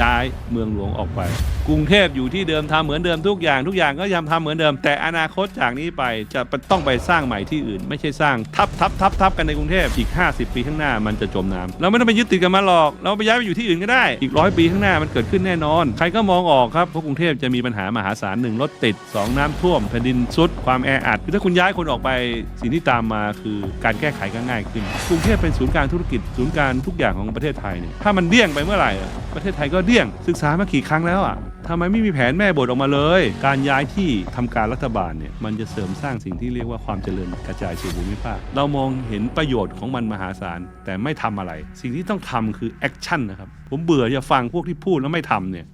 ย้ายเมืองหลวงออกไป กรุงเทพอยู่ที่เดิมทำเหมือนเดิมทุกอย่างทุกอย่างก็ยังทำเหมือนเดิม แต่อนาคตจากนี้ไปจะต้องไปสร้างใหม่ที่อื่น ไม่ใช่สร้างทับทับทับทับกันในกรุงเทพอีก 50 ปีข้างหน้ามันจะจมน้ำเราไม่ต้องไปยึดติดกันมาหรอก เราไปย้ายไปอยู่ที่อื่นก็ได้อีกร้อยปีข้างหน้ามันเกิดขึ้นแน่นอน ใครก็มองออกครับเพราะกรุงเทพจะมีปัญหามหาศาลหนึ่งรถติดสองน้ำท่วมแผ่นดินซุดความแออัดถ้าคุณย้ายคนออกไปสิ่งที่ตามมาคือการแก้ไขก็ง่ายขึ้นกรุงเทพเป็นศูนย์กลางธุรกิจศูนย์กลางทุกอย่างของประเทศไทยเนี่ยถ้ามันเดี่ยงไปเมื่อไหร่ประเทศไทยก็เดี่ยงศึกษามากี่ครั้งแล้วอะ ทำไมไม่มีแผนแม่บทออกมาเลย การย้ายที่ทำการรัฐบาลเนี่ยมันจะเสริมสร้างสิ่งที่เรียกว่าความเจริญกระจายสู่ภูมิภาค เรามองเห็นประโยชน์ของมันมหาศาลแต่ไม่ทำอะไร สิ่งที่ต้องทำคือแอคชั่นนะครับ ผมเบื่อจะฟังพวกที่พูดแล้วไม่ทำเนี่ย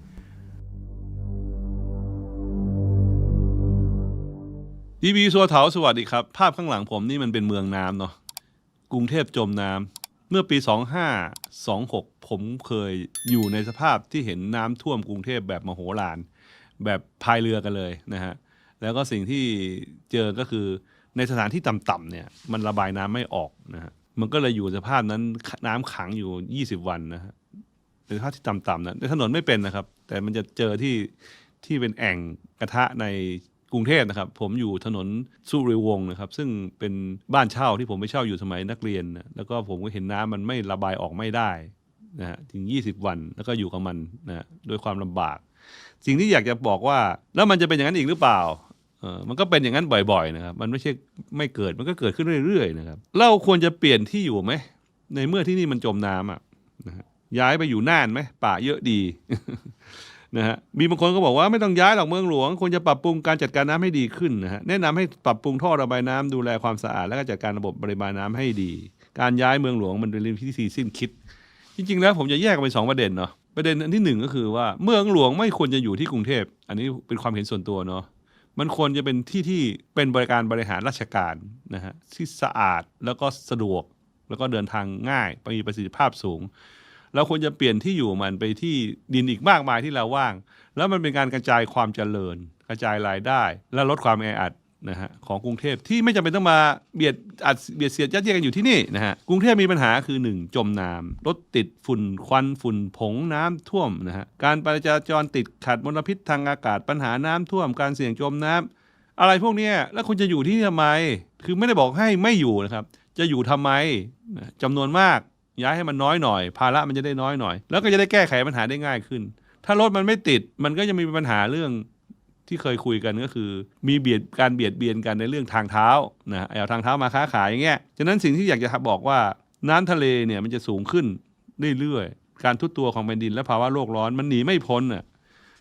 ทีวีสัวเถาสวัสดีครับ ภาพข้างหลังผมนี่มันเป็นเมืองน้ำเนาะกรุงเทพจมน้ำ มื่อปี 2526 ผมเคยอยู่ในสภาพที่เห็นน้ำท่วมกรุงเทพแบบมโหฬารแบบพายเรือกันเลยนะฮะแล้วก็สิ่งที่เจอก็คือในสถานที่ต่ำๆเนี่ยมันระบายน้ำไม่ออกนะฮะมันก็เลยอยู่สภาพนั้นน้ำขังอยู่ 20 วันนะฮะเป็นสภาพที่ต่ำๆนะในถนนไม่เป็นนะครับ แต่มันจะเจอที่ที่เป็นแอ่งกระทะใน กรุงเทพนะครับ ผมอยู่ถนนสุริวงศ์นะครับ ซึ่งเป็นบ้านเช่าที่ผมไปเช่าอยู่สมัยนักเรียนนะแล้วก็ผมก็เห็นน้ำมันไม่ระบายออกไม่ได้นะฮะถึง 20 วันแล้วก็อยู่กับมันนะฮะด้วยความลำบาก สิ่งที่อยากจะบอกว่า แล้วมันจะเป็นอย่างนั้นอีกหรือเปล่าเออมันก็เป็นอย่างนั้นบ่อยๆนะครับ มันไม่ใช่ไม่เกิดมันก็เกิดขึ้นเรื่อยๆนะครับเราควรจะเปลี่ยนที่อยู่ไหมในเมื่อที่นี่มันจมน้ำอะนะฮะย้ายไปอยู่น่านไหมป่าเยอะดี นะฮะมีบางคนก็บอกว่าไม่ต้องย้ายหรอกเมืองหลวงควรจะปรับปรุงการจัดการน้ำให้ดีขึ้นนะฮะแนะนำให้ปรับปรุงท่อระบายน้ำดูแลความสะอาดและก็จัดการระบบปริมาณน้ำให้ดี การย้ายเมืองหลวงมันเป็นเรื่องที่สิ้นคิด จริงๆแล้วผมจะแยกเป็นสองประเด็นเนาะประเด็นอันที่หนึ่งก็คือว่าเมืองหลวงไม่ควรจะอยู่ที่กรุงเทพ อันนี้เป็นความเห็นส่วนตัวเนาะมันควรจะเป็นที่ที่เป็นบริการบริหารราชการนะฮะที่สะอาดแล้วก็สะดวกแล้วก็เดินทางง่ายมีประสิทธิภาพสูง เราควรจะเปลี่ยนที่อยู่มันไปที่ดินอีกมากมายที่เราว่าง แล้วมันเป็นการกระจายความเจริญ กระจายรายได้ และลดความแออัดนะฮะของกรุงเทพที่ไม่จำเป็นต้องมาเบียดอัดเบียดเสียดยัดเยียดกันอยู่ที่นี่นะฮะกรุงเทพมีปัญหาคือ 1 จมน้ำรถติดฝุ่นควันฝุ่นผงน้ำท่วมนะฮะการจราจรติดขัดมลพิษทางอากาศปัญหาน้ำท่วม การเสี่ยงจมน้ำอะไรพวกนี้แล้วคุณจะอยู่ที่นี่ทำไม คือไม่ได้บอกให้ไม่อยู่นะครับ จะอยู่ทำไมนะจำนวนมาก ย้ายให้มันน้อยหน่อย ภาระมันจะได้น้อยหน่อย แล้วก็จะได้แก้ไขปัญหาได้ง่ายขึ้น ถ้ารถมันไม่ติดมันก็จะมีปัญหาเรื่องที่เคยคุยกันก็คือ มีเบียดการเบียดเบียนกันในเรื่องทางเท้านะเอาทางเท้ามาค้าขายอย่างเงี้ยฉะนั้นสิ่งที่อยากจะบอกว่าน้ำทะเลเนี่ยมันจะสูงขึ้นเรื่อยๆการทุดตัวของแผ่นดินและภาวะโลกร้อนมันหนีไม่พ้นอะ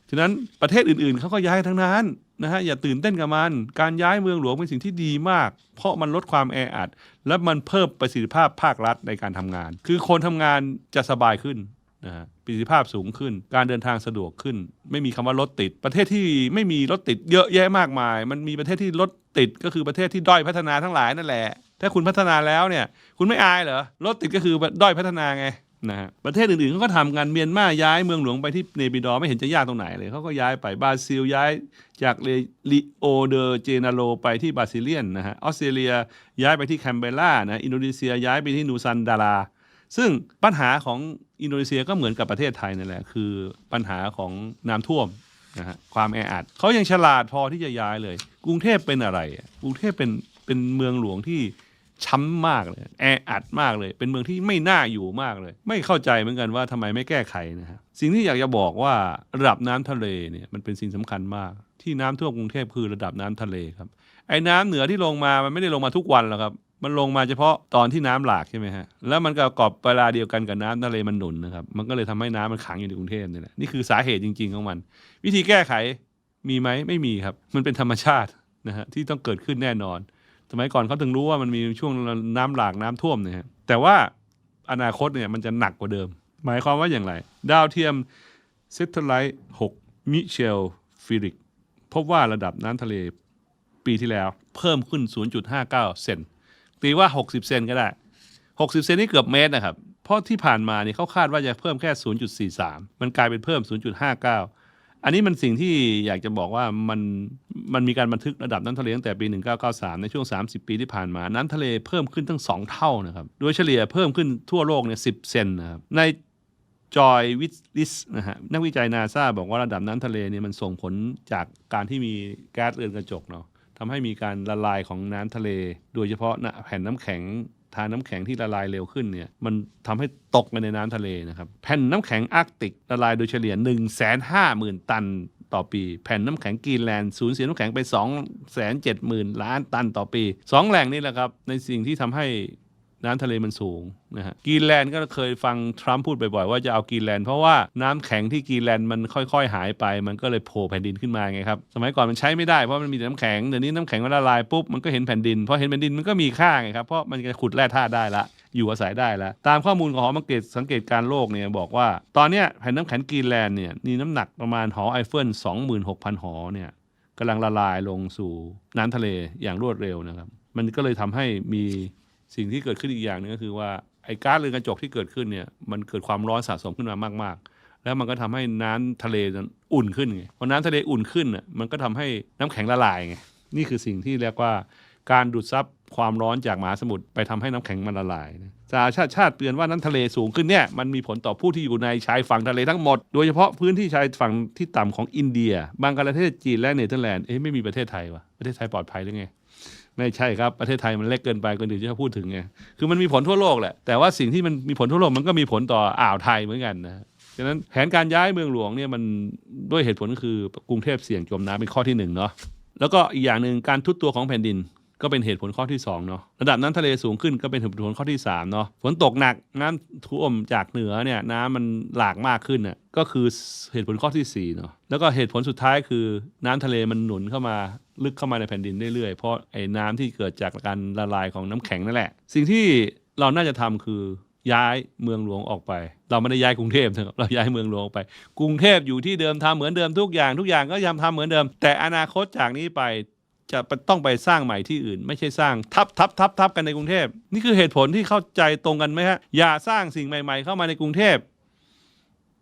ฉะนั้นประเทศอื่นๆเขาก็ย้ายทั้งนั้น นะฮะอย่าตื่นเต้นกับมัน การย้ายเมืองหลวงเป็นสิ่งที่ดีมาก เพราะมันลดความแออัด และมันเพิ่มประสิทธิภาพภาครัฐในการทำงาน คือคนทำงานจะสบายขึ้นนะฮะประสิทธิภาพสูงขึ้น การเดินทางสะดวกขึ้น ไม่มีคำว่ารถติด ประเทศที่ไม่มีรถติดเยอะแยะมากมาย มันมีประเทศที่รถติดก็คือประเทศที่ด้อยพัฒนาทั้งหลายนั่นแหละ ถ้าคุณพัฒนาแล้วเนี่ย คุณไม่อายเหรอรถติดก็คือด้อยพัฒนาไง นะฮะประเทศอื่นๆเขาก็ทำกันเมียนมาย้ายเมืองหลวงไปที่เนปิดอไม่เห็นจะยากตรงไหนเลยเขาก็ย้ายไปบราซิลย้ายจากเลลิโอเดอเจนาโรไปที่บราซิเลียนนะฮะออสเตรเลียย้ายไปที่แคนเบรานะอินโดนีเซียย้ายไปที่นูซันดาราซึ่งปัญหาของอินโดนีเซียก็เหมือนกับประเทศไทยนั่นแหละคือปัญหาของน้ำท่วมนะฮะความแออัดเขายังฉลาดพอที่จะย้ายเลย กรุงเทพเป็นอะไรกรุงเทพเป็นเป็นเมืองหลวงที่ ช้ำมากเลย แออัดมากเลย เป็นเมืองที่ไม่น่าอยู่มากเลย ไม่เข้าใจเหมือนกันว่าทำไมไม่แก้ไขนะฮะสิ่งที่อยากจะบอกว่าระดับน้ำทะเลเนี่ยมันเป็นสิ่งสำคัญมาก ที่น้ำท่วมกรุงเทพคือระดับน้ำทะเลครับไอ้น้ำเหนือที่ลงมามันไม่ได้ลงมาทุกวันหรอกครับมันลงมาเฉพาะตอนที่น้ำหลากใช่ไหมฮะ แล้วมันก็กอบเวลาเดียวกันกับน้ำทะเลมันหนุนนะครับ มันก็เลยทำให้น้ำมันขังอยู่ในกรุงเทพนี่แหละ นี่คือสาเหตุจริง ๆ ของมัน วิธีแก้ไขมีไหมไม่มีครับ มันเป็นธรรมชาตินะฮะที่ต้องเกิดขึ้นแน่นอน สมัยก่อนเขาถึงรู้ว่ามันมีช่วงน้ำหลากน้ำท่วมเนี่ยฮะแต่ว่าอนาคตเนี่ยมันจะหนักกว่าเดิม หมายความว่าอย่างไร ดาวเทียมเซตไลท์6มิเชลฟิริกพบว่าระดับน้ำทะเลปีที่แล้ว เพิ่มขึ้น 0.59 เซนตีว่า 60 เซนก็ได้ 60 เซนนี่เกือบเมตรนะครับ เพราะที่ผ่านมานี่เขาคาดว่าจะเพิ่มแค่ 0.43 มันกลายเป็นเพิ่ม 0.59 อันนี้มันสิ่งที่อยากจะบอกว่ามันมันมีการบันทึกระดับน้ำทะเลตั้งแต่ปี 1993 ในช่วง 30 ปีที่ผ่านมา น้ำทะเลเพิ่มขึ้นตั้ง 2 เท่านะครับ โดยเฉลี่ยเพิ่มขึ้นทั่วโลกเนี่ย10เซนนะครับ ในจอยวิลิสนะฮะนักวิจัยนาซาบอกว่าระดับน้ำทะเลเนี่ยมันส่งผลจากการที่มีแก๊สเรือนกระจกเนาะทำให้มีการละลายของน้ำทะเล โดยเฉพาะนะแผ่นน้ำแข็ง ทานน้ำแข็งที่ละลายเร็วขึ้นเนี่ยมันทำให้ตกไปในน้ำทะเลนะครับแผ่นน้ำแข็งอาร์กติกละลายโดยเฉลี่ย 1 5 0 0 0 0 ตันต่อปี แผ่นน้ำแข็งกรีนแลนด์สูญเสียน้ำแข็งไป 2 7 0 0 0 0 ล้านตันต่อปีสองแหล่งนี้แหละครับในสิ่งที่ทำให้ น้ำทะเลมันสูงนะฮะกรีนแลนด์ก็เคยฟังทรัมป์พูดบ่อยๆว่าจะเอากรีนแลนด์เพราะว่าน้ำแข็งที่กรีนแลนด์มันค่อยๆ หายไป มันก็เลยโผล่แผ่นดินขึ้นมาไงครับ สมัยก่อนมันใช้ไม่ได้เพราะมันมีแต่น้ำแข็งเดี๋ยวนี้น้ำแข็งมันละลายปุ๊บมันก็เห็นแผ่นดินพอเห็นแผ่นดินมันก็มีค่าไงครับเพราะมันจะขุดแร่ธาตุได้ละอยู่อาศัยได้แล้ว ตามข้อมูลของหอสังเกตสังเกตการโลกเนี่ยบอกว่า ตอนนี้แผ่นน้ำแข็งกรีนแลนด์เนี่ยมีน้ำหนักประมาณหอไอเฟิล26,000 หอเนี่ยกำลังละลายลงสู่น้ำทะเลอย่างรวดเร็วนะครับ มันก็เลยทำให้มี สิ่งที่เกิดขึ้นอีกอย่างหนึงก็คือว่าไอ้ก๊าซเรือนกระจกที่เกิดขึ้นเนี่ยมันเกิดความร้อนสะสมขึ้นมามากๆ แล้วมันก็ทำให้น้ำทะเลอุ่นขึ้นไงพอน้ำทะเลอุ่นขึ้นน่ะมันก็ทำให้น้ำแข็งละลายไงนี่คือสิ่งที่เรียกว่าการดูดซับความร้อนจากมหาสมุทรไปทำให้น้ำแข็งมันละลายสหชาติชาติเตือนว่าน้ำทะเลสูงขึ้นเนี่ยมันมีผลต่อผู้ที่อยู่ในชายฝั่งทะเลทั้งหมด โดยเฉพาะพื้นที่ชายฝั่งที่ต่ำของอินเดียบังกลาเทศจีนและเนเธอร์แลนด์เอ๊ะไม่มีประเทศไทยวะประเทศไทยปลอดภัยหรือไง ไม่ใช่ครับประเทศไทยมันเล็กเกินไปคนอื่นจะพูดถึงไงคือมันมีผลทั่วโลกแหละแต่ว่าสิ่งที่มันมีผลทั่วโลกมันก็มีผลต่ออ่าวไทยเหมือนกันนะฉะนั้นแผนการย้ายเมืองหลวงเนี่ยมันด้วยเหตุผลก็คือกรุงเทพเสี่ยงจมน้ำเป็นข้อที่หนึ่งเนาะแล้วก็อีกอย่างหนึ่งการทุดตัวของแผ่นดิน ก็เป็นเหตุผลข้อที่2เนาะระดับน้ำทะเลสูงขึ้นก็เป็นเหตุผลข้อที่3เนาะฝนตกหนักน้ำท่วมจากเหนือเนี่ยน้ำมันหลากมากขึ้นน่ะก็คือเหตุผลข้อที่4เนาะแล้วก็เหตุผลสุดท้ายคือน้ำทะเลมันหนุนเข้ามาลึกเข้ามาในแผ่นดินเรื่อยๆเพราะไอ้น้ำที่เกิดจากการละลายของน้ำแข็งนั่นแหละ สิ่งที่เราน่าจะทำคือย้ายเมืองหลวงออกไป เราไม่ได้ย้ายกรุงเทพนะครับเราย้ายเมืองหลวงออกไป กรุงเทพอยู่ที่เดิมทำเหมือนเดิมทุกอย่างทุกอย่างก็ยังทำเหมือนเดิม แต่อนาคตจากนี้ไป จะต้องไปสร้างใหม่ที่อื่น ไม่ใช่สร้างทับทับทับทับกันในกรุงเทพนี่คือเหตุผลที่เข้าใจตรงกันไหมฮะอย่าสร้างสิ่งใหม่ๆ เข้ามาในกรุงเทพ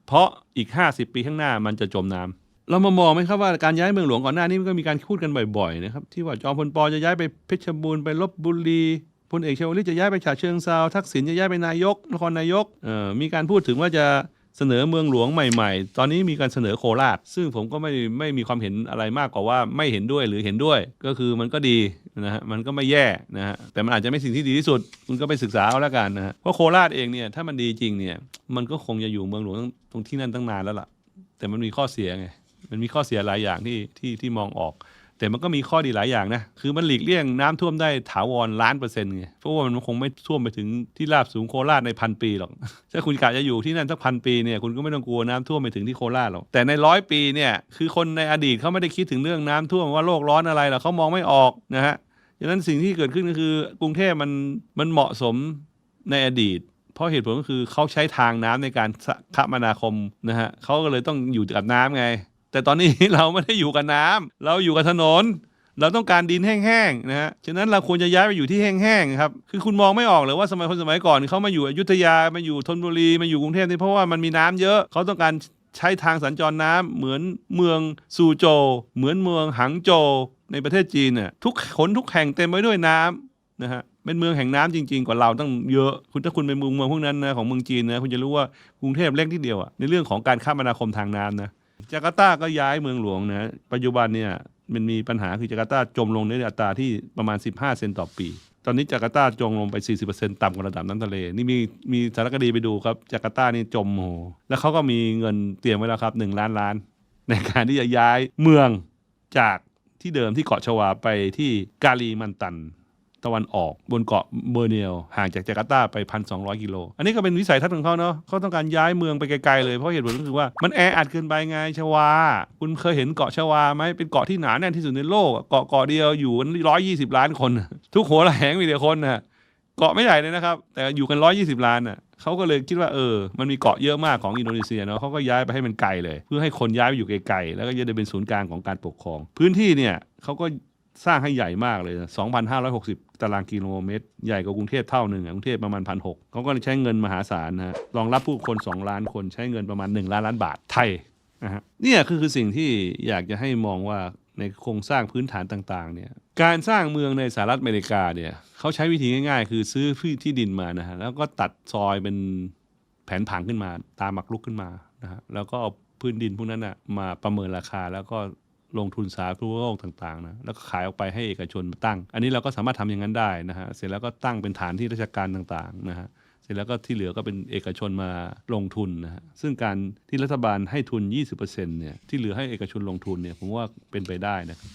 เพราะอีก 50 ปีข้างหน้ามันจะจมน้ำเรามามองไหมครับว่าการย้ายเมืองหลวงก่อนหน้านี้มันก็มีการพูดกันบ่อยๆนะครับที่ว่าจอมพลปอจะย้ายไปเพชรบูรณ์ไปลบบุรีพลเอกชวลิตจะย้ายไปฉะเชิงเซาทักษิณจะย้ายไปนายกนครนายกเอ่อมีการพูดถึงว่าจะ เสนอเมืองหลวงใหม่ๆ ตอนนี้มีการเสนอโคราช ซึ่งผมก็ไม่ไม่มีความเห็นอะไรมากกว่าว่าไม่เห็นด้วยหรือเห็นด้วย ก็คือมันก็ดีนะฮะ มันก็ไม่แย่นะฮะ แต่มันอาจจะไม่สิ่งที่ดีที่สุด คุณก็ไปศึกษาเอาแล้วกันนะฮะ เพราะโคราชเองเนี่ยถ้ามันดีจริงเนี่ย มันก็คงจะอยู่เมืองหลวงตรงที่นั่นตั้งนานแล้วล่ะ แต่มันมีข้อเสียไง มันมีข้อเสียหลายอย่างที่ที่ที่มองออก แต่มันก็มีข้อดีหลายอย่างนะ คือมันหลีกเลี่ยงน้ำท่วมได้ถาวรล้านเปอร์เซ็นต์ไง เพราะว่ามันคงไม่ท่วมไปถึงที่ราบสูงโคราชในพันปีหรอก ถ้าคุณกะจะอยู่ที่นั่นสักพันปีเนี่ยคุณก็ไม่ต้องกลัวน้ำท่วมไปถึงที่โคราชหรอก แต่ในร้อยปีเนี่ยคือคนในอดีตเขาไม่ได้คิดถึงเรื่องน้ำท่วมว่าโลกร้อนอะไรหรอกเขามองไม่ออกนะฮะฉะนั้นสิ่งที่เกิดขึ้นก็คือกรุงเทพมันมันเหมาะสมในอดีตเพราะเหตุผลก็คือเขาใช้ทางน้ำในการคมนาคมนะฮะเขาก็เลยต้องอยู่กับน้ำไง แต่ตอนนี้เราไม่ได้อยู่กับน้ำเราอยู่กับถนน เราต้องการดินแห้งๆนะฮะ ฉะนั้นเราควรจะย้ายไปอยู่ที่แห้งๆครับ คือคุณมองไม่ออกเลยว่าสมัยคนสมัยก่อนเขามาอยู่อยุธยา มาอยู่ธนบุรี มาอยู่กรุงเทพนี่เพราะว่ามันมีน้ำเยอะ เขาต้องการใช้ทางสัญจรน้ำเหมือนเมืองซูโจวเหมือนเมืองหังโจวในประเทศจีนน่ะทุกขนทุกแห่งเต็มไปด้วยน้ำนะฮะเป็นเมืองแห่งน้ำจริงๆ กว่าเราตั้งเยอะ คุณถ้าคุณไปเมืองเมืองพวกนั้นนะของเมืองจีนนะคุณจะรู้ว่ากรุงเทพเล็กนิดเดียวอะในเรื่องของการคมนาคมทางน้ำนะ จาการ์ตาก็ย้ายเมืองหลวงนะปัจจุบันเนี่ยมันมีปัญหาคือจาการ์ตาจมลงในอัตราที่ประมาณ 15 เซนต่อปี ตอนนี้จาการ์ตาจมลงไป 40%ต่ำกว่าระดับน้ำทะเล นี่มีมีสารคดีไปดูครับ จาการ์ตานี่จมโห แล้วเขาก็มีเงินเตรียมไว้แล้วครับ 1 ล้านล้าน ในการที่จะย้ายเมืองจากที่เดิมที่เกาะชวาไปที่กาลีมันตัน ตะวันออกบนเกาะเบอร์เนียวห่างจากจาการ์ตาไป 1,200 กิโล อันนี้ก็เป็นวิสัยทัศน์ของเขาเนาะเขาต้องการย้ายเมืองไปไกลๆเลยเพราะเหตุผลก็คือว่ามันแออัดเกินไปไงชวา คุณเคยเห็นเกาะชวาไหมเป็นเกาะที่หนาแน่นที่สุดในโลกเกาะเกาะเดียวอยู่กัน120ล้านคน ทุกหัวระแหงมีแต่คนนะเกาะไม่ใหญ่เลยนะครับ แต่อยู่กัน120ล้านอะเขาก็เลยคิดว่าเออ มันมีเกาะเยอะมากของอินโดนีเซียเนาะเขาก็ย้ายไปให้มันไกลเลย เพื่อให้คนย้ายไปอยู่ไกลๆแล้วก็จะได้เป็นศูนย์กลางของการปกครอง พื้นที่เนี่ยเขาก็ สร้างให้ใหญ่มากเลย2,560 ตารางกิโลเมตร ใหญ่กว่ากรุงเทพเท่าหนึ่งอะกรุงเทพประมาณ1,600เขาก็ใช้เงินมหาศาลนะฮะรองรับผู้คน 2 ล้านคนใช้เงินประมาณ 1 ล้านล้านบาทไทยนะฮะเนี่ยคือคือสิ่งที่อยากจะให้มองว่าในโครงสร้างพื้นฐานต่างๆเนี่ยการสร้างเมืองในสหรัฐอเมริกาเนี่ยเขาใช้วิธีง่ายๆ คือซื้อที่ดินมานะฮะแล้วก็ตัดซอยเป็นแผนผังขึ้นมาตามหมักลุกขึ้นมานะฮะแล้วก็เอาพื้นดินพวกนั้นนะมาประเมินราคาแล้วก็ ลงทุนสาธารณโภคต่างๆนะแล้วก็ขายออกไปให้เอกชนมาตั้ง อันนี้เราก็สามารถทำอย่างนั้นได้นะฮะเสร็จแล้วก็ตั้งเป็นฐานที่ราชการต่างๆนะฮะเสร็จแล้วก็ที่เหลือก็เป็นเอกชนมาลงทุนนะฮะซึ่งการที่รัฐบาลให้ทุน 20%เนี่ยที่เหลือให้เอกชนลงทุนเนี่ยผมว่าเป็นไปได้นะครับ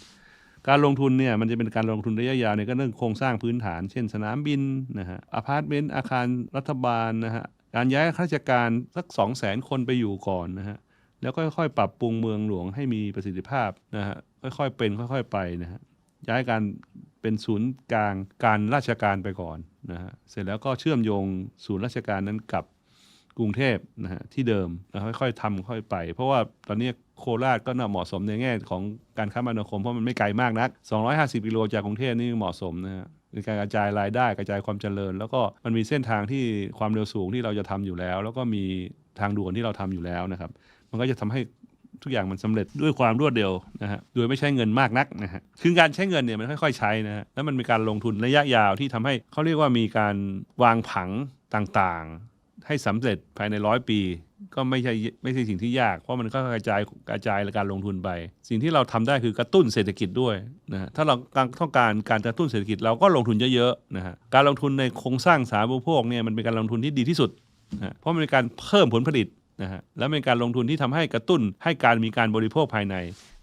การลงทุนเนี่ยมันจะเป็นการลงทุนระยะยาวในก็เรื่องโครงสร้างพื้นฐาน เช่นสนามบินนะฮะอพาร์ตเมนต์อาคารรัฐบาลนะฮะการย้ายข้าราชการสัก 2 0 0 0 0 0 คนไปอยู่ก่อนนะฮะ แล้วก็ค่อยๆ ปรับปรุงเมืองหลวงให้มีประสิทธิภาพนะฮะค่อยๆเป็นค่อย ๆ ไปนะฮะย้ายการเป็นศูนย์กลางการราชการไปก่อนนะฮะเสร็จแล้วก็เชื่อมโยงศูนย์ราชการนั้นกับกรุงเทพนะฮะที่เดิมแล้วค่อยๆทำค่อยไป เพราะว่าตอนนี้โคราชก็น่าเหมาะสมในแง่ของการคมนาคมเพราะมันไม่ไกลมากนัก 250กิโลจากกรุงเทพนี่เหมาะสมนะฮะในการกระจายรายได้กระจายความเจริญ แล้วก็มันมีเส้นทางที่ความเร็วสูงที่เราจะทำอยู่แล้ว แล้วก็มีทางด่วนที่เราทำอยู่แล้วนะครับ มันก็จะทำให้ทุกอย่างมันสำเร็จด้วยความรวดเร็วนะฮะโดยไม่ใช้เงินมากนักนะฮะคือการใช้เงินเนี่ยมันค่อยๆใช้นะฮะแล้วมันมีการลงทุนระยะยาวที่ทำให้เขาเรียกว่ามีการวางผังต่างๆ ให้สำเร็จภายในร้อยปี ก็ไม่ใช่ไม่ใช่สิ่งที่ยาก เพราะมันก็กระจายกระจายการลงทุนไป สิ่งที่เราทำได้คือกระตุ้นเศรษฐกิจด้วยนะฮะถ้าเราต้องการการกระตุ้นเศรษฐกิจเราก็ลงทุนเยอะๆนะฮะการลงทุนในโครงสร้างสาธารณูปโภคเนี่ยมันเป็นการลงทุนที่ดีที่สุดนะเพราะมันเป็นการเพิ่มผลผลิต นะฮะแล้วเป็นการลงทุนที่ทำให้กระตุ้นให้การมีการบริโภคภายใน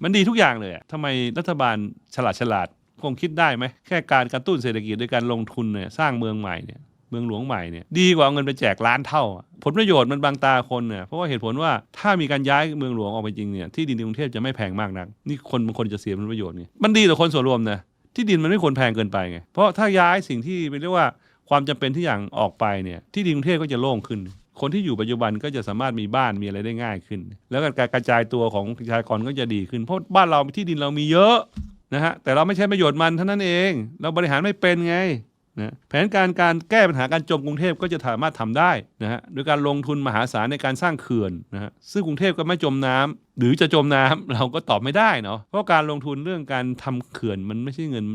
มันดีทุกอย่างเลยอะทำไมรัฐบาลฉลาดฉลาดคงคิดได้ไหมแค่การกระตุ้นเศรษฐกิจด้วยการลงทุนเนี่ยสร้างเมืองใหม่เนี่ยเมืองหลวงใหม่เนี่ยดีกว่าเอาเงินไปแจกล้านเท่า ผลประโยชน์มันบางตาคนเนี่ยเพราะว่าเหตุผลว่าถ้ามีการย้ายเมืองหลวงออกไปจริงเนี่ยที่ดินในกรุงเทพจะไม่แพงมากนักนี่คนบางคนจะเสียผลประโยชน์ไงมันดีต่อคนส่วนรวมนะที่ดินมันไม่ควรแพงเกินไปไงเพราะถ้าย้ายสิ่งที่เรียกว่าความจำเป็นที่อย่างออกไปเนี่ยที่ดินกรุงเทพก็จะโล่งขึ้น คนที่อยู่ปัจจุบันก็จะสามารถมีบ้านมีอะไรได้ง่ายขึ้น แล้วก็การกระจายตัวของประชากรก็จะดีขึ้น เพราะบ้านเราที่ดินเรามีเยอะนะฮะแต่เราไม่ใช้ประโยชน์มันเท่านั้นเอง เราบริหารไม่เป็นไงนะแผนการการแก้ปัญหาการจมกรุงเทพก็จะสามารถทำได้นะฮะโดยการลงทุนมหาศาลในการสร้างเขื่อนนะฮะซึ่งกรุงเทพก็ไม่จมน้ำหรือจะจมน้ำเราก็ตอบไม่ได้เนาะเพราะการลงทุนเรื่องการทำเขื่อนมันไม่ใช่เงิน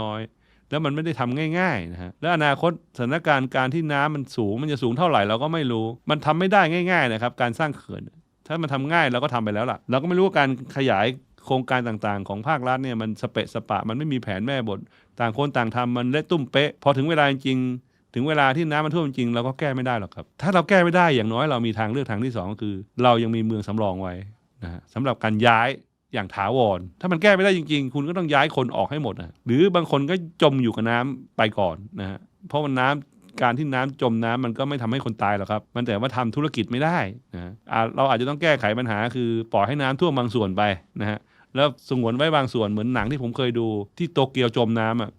น้อยๆ แล้วมันไม่ได้ทำง่ายๆนะฮะแล้วอนาคตสถานการณ์การที่น้ำมันสูงมันจะสูงเท่าไหร่เราก็ไม่รู้ มันทำไม่ได้ง่ายๆนะครับการสร้างเขื่อน ถ้ามันทำง่ายเราก็ทำไปแล้วล่ะ เราก็ไม่รู้ว่าการขยายโครงการต่างๆ ของภาครัฐเนี่ยมันสเปะสปะ มันไม่มีแผนแม่บท ต่างคนต่างทำมันเละตุ้มเป๊ะ พอถึงเวลาจริงๆถึงเวลาที่น้ำมันท่วมจริงเราก็แก้ไม่ได้หรอกครับ ถ้าเราแก้ไม่ได้อย่างน้อยเรามีทางเลือกทางที่สองก็คือ เรายังมีเมืองสำรองไว้นะฮะสำหรับการย้าย อย่างถาวร ถ้ามันแก้ไม่ได้จริง ๆ คุณก็ต้องย้ายคนออกให้หมดนะหรือบางคนก็จมอยู่กับน้ำไปก่อนนะฮะเพราะมันน้ำการที่น้ำจมน้ำมันก็ไม่ทำให้คนตายหรอกครับ มันแต่ว่าทำธุรกิจไม่ได้นะะอ่าเราอาจจะต้องแก้ไขปัญหา คือปล่อยให้น้ำท่วมบางส่วนไปนะฮะแล้วสงวนไว้บางส่วนเหมือนหนังที่ผมเคยดูที่โตเกียวจมน้ำอะ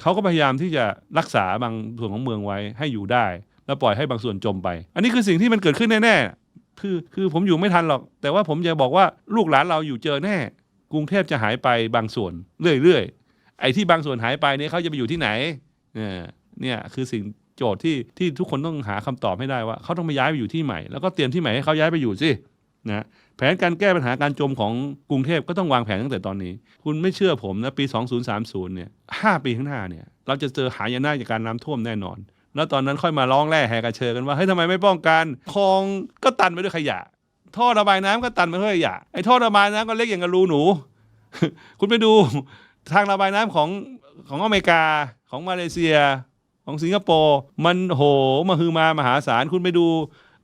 เขาก็พยายามที่จะรักษาบางส่วนของเมืองไว้ให้อยู่ได้ แล้วปล่อยให้บางส่วนจมไป อันนี้คือสิ่งที่มันเกิดขึ้นแน่ๆ คือคือผมอยู่ไม่ทันหรอก แต่ว่าผมจะบอกว่าลูกหลานเราอยู่เจอแน่ กรุงเทพจะหายไปบางส่วนเรื่อยๆไอ้ที่บางส่วนหายไปเนี่ยเขาจะไปอยู่ที่ไหนเนี่ยเนี่ยคือสิ่งโจทย์ที่ที่ทุกคนต้องหาคำตอบให้ได้ว่าเขาต้องไปย้ายไปอยู่ที่ใหม่ แล้วก็เตรียมที่ใหม่ให้เขาย้ายไปอยู่สินะแผนการแก้ปัญหาการจมของกรุงเทพก็ต้องวางแผนตั้งแต่ตอนนี้ คุณไม่เชื่อผมนะปี 2030เนี่ยห้าปีข้างหน้าเนี่ยเราจะเจอหายนะจากการน้ำท่วมแน่นอน แล้วตอนนั้นค่อยมาร้องแร่แหกกระเชอกันว่าเฮ้ยทำไมไม่ป้องกันคลองก็ตันไปด้วยขยะ ท่อระบายน้ำก็ตันไปด้วยขยะไอ้ท่อระบายน้ำก็เล็กอย่างกับรูหนู คุณไปดูทางระบายน้ำของของอเมริกาของมาเลเซีย ของสิงคโปร์มันโหมาฮือมามหาศาลคุณไปดู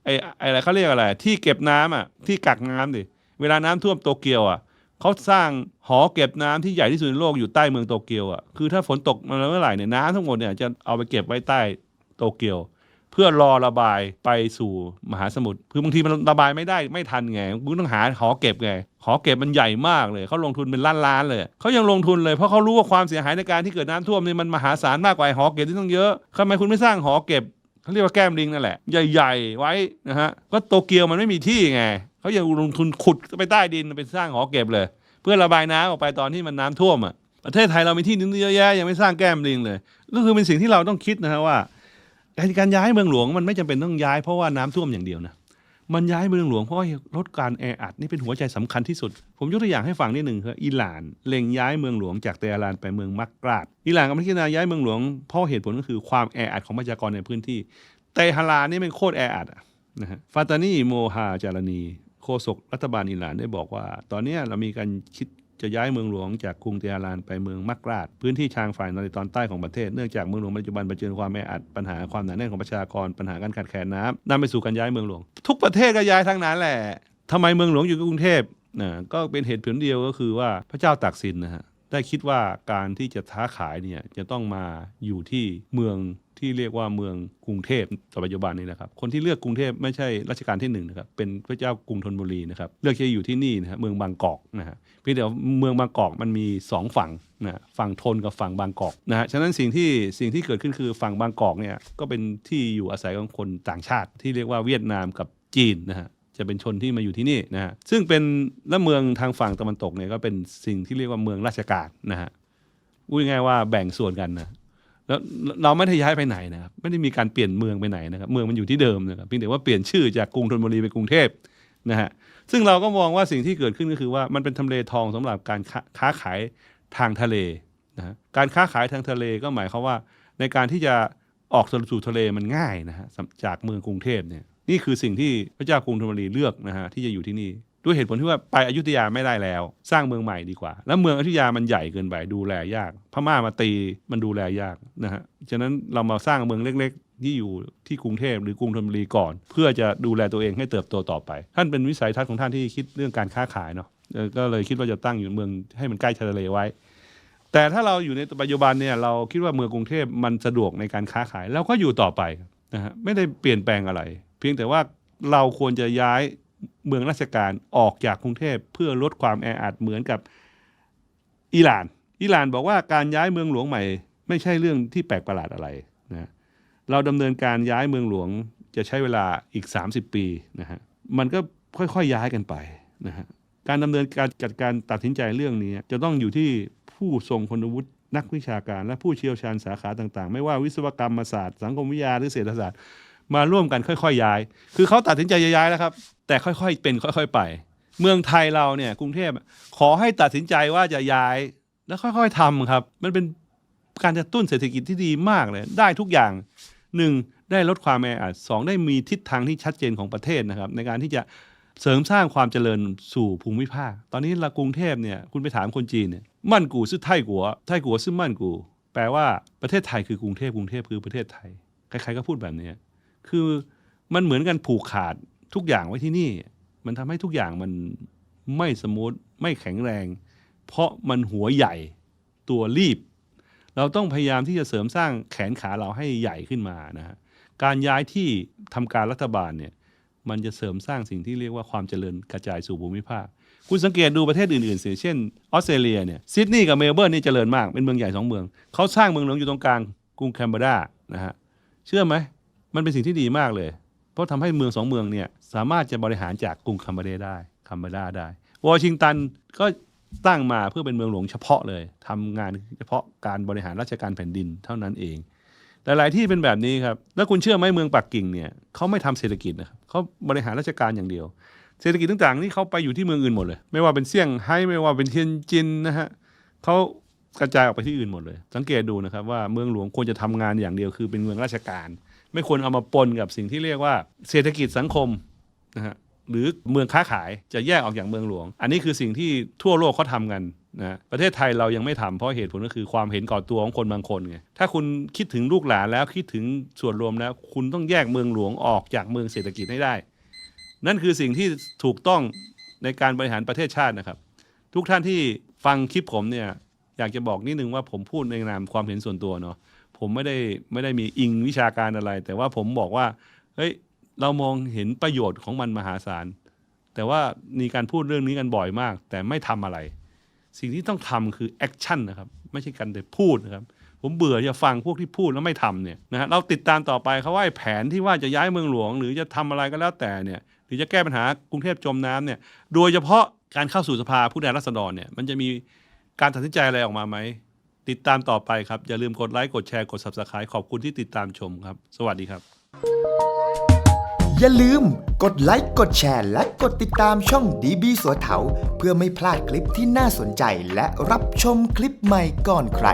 ไอ้อะไรเขาเรียกอะไร ที่เก็บน้ำอะที่กักน้ำดิเวลาน้ำท่วมโตเกียวอะเขาสร้างหอเก็บน้ำที่ใหญ่ที่สุดในโลกอยู่ใต้เมืองโตเกียวอะคือถ้าฝนตกมาเมื่อไหร่เนี่ยน้ำทั้งหมดเนี่ยจะเอาไปเก็บไว้ใต้ โตเกียว เพื่อรอระบายไปสู่มหาสมุทรคือบางทีมันระบายไม่ได้ไม่ทันไงคุณต้องหาหอเก็บไงหอเก็บมันใหญ่มากเลยเขาลงทุนเป็นล้านล้านเลยเขายังลงทุนเลยเพราะเขารู้ว่าความเสียหายในการที่เกิดน้ำท่วมนี่มันมหาศาลมากกว่าไอหอเก็บที่ต้องเยอะทำไมคุณไม่สร้างหอเก็บเขาเรียกว่าแก้มลิงนั่นแหละใหญ่ ๆ ไว้นะฮะก็โตเกียวมันไม่มีที่ไงเขายังลงทุนขุดไปใต้ดินไปสร้างหอเก็บเลย เพื่อระบายน้ำออกไปตอนที่มันน้ำท่วมอะประเทศไทยเรามีที่ดินเยอะแยะยังไม่สร้างแก้มลิงเลยก็คือเป็นสิ่งที่เราต้องคิดนะฮะว่า การย้ายเมืองหลวงมันไม่จำเป็นต้องย้ายเพราะว่าน้ำท่วมอย่างเดียวนะมันย้ายเมืองหลวงเพราะลดการแออัดนี่เป็นหัวใจสำคัญที่สุด ผมยกตัวอย่างให้ฟังนิดหนึ่งคืออิหร่านเล็งย้ายเมืองหลวงจากเตหะรานไปเมืองมักกราดอิหร่านกำลังพิจารณาย้ายเมืองหลวงเพราะเหตุผลก็คือความแออัดของประชากรในพื้นที่ เตหะรานนี่เป็นโคตรแออัดนะฮะฟาตานีโมฮาจารณีโฆษกรัฐบาลอิหร่านได้บอกว่า ตอนนี้เรามีการคิด จะย้ายเมืองหลวงจากกรุงเตียรานไปเมืองมักราช พื้นที่ชางฝ่ายนริตอนใต้ของประเทศ เนื่องจากเมืองหลวงปัจจุบันเผชิญความแออัดปัญหาความหนาแน่นของประชากรปัญหาการขาดแคลนน้ำนำไปสู่การย้ายเมืองหลวง ทุกประเทศก็ย้ายทั้งนั้นแหละทำไมเมืองหลวงอยู่กรุงเทพนะก็เป็นเหตุผลเดียวก็คือว่าพระเจ้าตากสินนะฮะ ได้คิดว่าการที่จะค้าขายเนี่ยจะต้องมาอยู่ที่เมืองที่เรียกว่าเมืองกรุงเทพปัจจุบันนี้นะครับ คนที่เลือกกรุงเทพไม่ใช่รัชกาลที่หนึ่งนะครับเป็นพระเจ้ากรุงธนบุรีนะครับเลือกที่จะอยู่ที่นี่นะฮะเมืองบางกอกนะฮะเพียงแต่เมืองบางกอกมันมีสองฝั่งนะฝั่งทนกับฝั่งบางกอกนะฮะฉะนั้นสิ่งที่สิ่งที่เกิดขึ้นคือฝั่งบางกอกเนี่ยก็เป็นที่อยู่อาศัยของคนต่างชาติที่เรียกว่าเวียดนามกับจีนนะฮะ จะเป็นชนที่มาอยู่ที่นี่นะฮะซึ่งเป็นและเมืองทางฝั่งตะวันตกเนี่ยก็เป็นสิ่งที่เรียกว่าเมืองราชการนะฮะพูดง่ายว่าแบ่งส่วนกันนะแล้วเราไม่ได้ย้ายไปไหนนะครับไม่ได้มีการเปลี่ยนเมืองไปไหนนะครับเมืองมันอยู่ที่เดิมนะครับเพียงแต่ว่าเปลี่ยนชื่อจากกรุงธนบุรีเป็นกรุงเทพนะฮะซึ่งเราก็มองว่าสิ่งที่เกิดขึ้นก็คือว่ามันเป็นทำเลทองสำหรับการค้าค้าขายทางทะเลนะฮะการค้าขายทางทะเลก็หมายความว่าในการที่จะออกสู่ทะเลมันง่ายนะฮะจากเมืองกรุงเทพเนี่ย นี่คือสิ่งที่พระเจ้ากรุงธนบุรีเลือกนะฮะที่จะอยู่ที่นี่ด้วยเหตุผลที่ว่าไปอยุธยาไม่ได้แล้ว สร้างเมืองใหม่ดีกว่า แล้วเมืองอยุธยามันใหญ่เกินไปดูแลยาก พม่ามาตีมันดูแลยากนะฮะฉะนั้นเรามาสร้างเมืองเล็ก ๆ ที่อยู่ที่กรุงเทพหรือกรุงธนบุรีก่อน เพื่อจะดูแลตัวเองให้เติบโตต่อไป ท่านเป็นวิสัยทัศน์ของท่านที่คิดเรื่องการค้าขายเนาะก็เลยคิดว่าจะตั้งอยู่เมืองให้มันใกล้ชายทะเลไว้ แต่ถ้าเราอยู่ในปัจจุบันเนี่ยเราคิดว่าเมืองกรุงเทพมันสะดวกในการค้าขายเราก็อยู่ต่อไปนะฮะไม่ได้เปลี่ยนแปลงอะไร เพียงแต่ว่าเราควรจะย้ายเมืองราชการออกจากกรุงเทพเพื่อลดความแออัดเหมือนกับอิหร่าน อิหร่านบอกว่าการย้ายเมืองหลวงใหม่ ไม่ใช่เรื่องที่แปลกประหลาดอะไรนะเราดำเนินการย้ายเมืองหลวงจะใช้เวลาอีก 30 ปีนะฮะมันก็ค่อยๆย้ายกันไปนะฮะการดำเนินการจัดการตัดสินใจเรื่องนี้ จะต้องอยู่ที่ผู้ทรงคุณวุฒินักวิชาการ และผู้เชี่ยวชาญสาขาต่างๆ ไม่ว่าวิศวกรรมศาสตร์ สังคมวิทยาหรือเศรษฐศาสตร์ มาร่วมกันค่อยๆย้าย คือเขาตัดสินใจจะย้ายแล้วครับ แต่ค่อยๆเป็นค่อยๆไป เมืองไทยเราเนี่ยกรุงเทพขอให้ตัดสินใจว่าจะย้ายแล้วค่อยๆทำครับ มันเป็นการกระตุ้นเศรษฐกิจที่ดีมากเลย ได้ทุกอย่างหนึ่งได้ลดความแออัดสองได้มีทิศทางที่ชัดเจนของประเทศนะครับ ในการที่จะเสริมสร้างความเจริญสู่ภูมิภาค ตอนนี้ละกรุงเทพเนี่ยคุณไปถามคนจีนเนี่ยมั่นกูซื่อไทกัวไทกัวซื่อมั่นกู แปลว่าประเทศไทยคือกรุงเทพกรุงเทพคือประเทศไทย ใครๆก็พูดแบบนี้ คือมันเหมือนกันผูกขาดทุกอย่างไว้ที่นี่ มันทำให้ทุกอย่างมันไม่สมูทไม่แข็งแรง เพราะมันหัวใหญ่ตัวรีบ เราต้องพยายามที่จะเสริมสร้างแขนขาเราให้ใหญ่ขึ้นมานะฮะการย้ายที่ทำการรัฐบาลเนี่ยมันจะเสริมสร้างสิ่งที่เรียกว่าความเจริญกระจายสู่ภูมิภาค คุณสังเกตดูประเทศอื่นๆสิเช่นออสเตรเลียเนี่ยซิดนีย์กับเมลเบิร์นนี่เจริญมากเป็นเมืองใหญ่สองเมืองเขาสร้างเมืองหลวงอยู่ตรงกลางกรุงแคนเบรานะฮะเชื่อไหม มันเป็นสิ่งที่ดีมากเลย เพราะทำให้เมืองสองเมืองเนี่ยสามารถจะบริหารจากกรุงคัมเบราได้คัมเบราได้ วอชิงตันก็ตั้งมาเพื่อเป็นเมืองหลวงเฉพาะเลยทำงานเฉพาะการบริหารราชการแผ่นดินเท่านั้นเองหลายๆที่เป็นแบบนี้ครับ แล้วคุณเชื่อไหมเมืองปักกิ่งเนี่ยเขาไม่ทำเศรษฐกิจนะครับเขาบริหารราชการอย่างเดียว เศรษฐกิจต่างๆนี่เขาไปอยู่ที่เมืองอื่นหมดเลย ไม่ว่าเป็นเซี่ยงไฮ้ไม่ว่าเป็นเทียนจินนะฮะเขากระจายออกไปที่อื่นหมดเลย สังเกตดูนะครับว่าเมืองหลวงควรจะทำงานอย่างเดียวคือเป็นเมืองราชการ ไม่ควรเอามาปนกับสิ่งที่เรียกว่าเศรษฐกิจสังคมนะฮะหรือเมืองค้าขายจะแยกออกจากเมืองหลวง อันนี้คือสิ่งที่ทั่วโลกเขาทำกันนะประเทศไทยเรายังไม่ทำเพราะเหตุผลก็คือความเห็นก่อตัวของคนบางคนไงถ้าคุณคิดถึงลูกหลานแล้วคิดถึงส่วนรวมแล้วคุณต้องแยกเมืองหลวงออกจากเมืองเศรษฐกิจให้ได้ นั่นคือสิ่งที่ถูกต้องในการบริหารประเทศชาตินะครับ ทุกท่านที่ฟังคลิปผมเนี่ยอยากจะบอกนิดนึงว่าผมพูดในนามความเห็นส่วนตัวเนาะ ผมไม่ได้ไม่ได้มีอิงวิชาการอะไร แต่ว่าผมบอกว่าเฮ้ยเรามองเห็นประโยชน์ของมันมหาศาล แต่ว่ามีการพูดเรื่องนี้กันบ่อยมาก แต่ไม่ทำอะไร สิ่งที่ต้องทำคือแอคชั่นนะครับ ไม่ใช่การแต่พูดนะครับ ผมเบื่อจะฟังพวกที่พูดแล้วไม่ทำเนี่ยนะฮะเราติดตามต่อไปเขาว่าแผนที่ว่าจะย้ายเมืองหลวง หรือจะทำอะไรก็แล้วแต่เนี่ยหรือจะแก้ปัญหากรุงเทพจมน้ำเนี่ย โดยเฉพาะการเข้าสู่สภาผู้แทนราษฎรเนี่ยมันจะมีการตัดสินใจอะไรออกมาไหม ติดตามต่อไปครับ อย่าลืมกดไลค์ กดแชร์ กด subscribe ขอบคุณที่ติดตามชมครับ สวัสดีครับ อย่าลืมกดไลค์กดแชร์ และกดติดตามช่องดีบีสัวเถาเพื่อไม่พลาดคลิปที่น่าสนใจและรับชมคลิปใหม่ก่อนใคร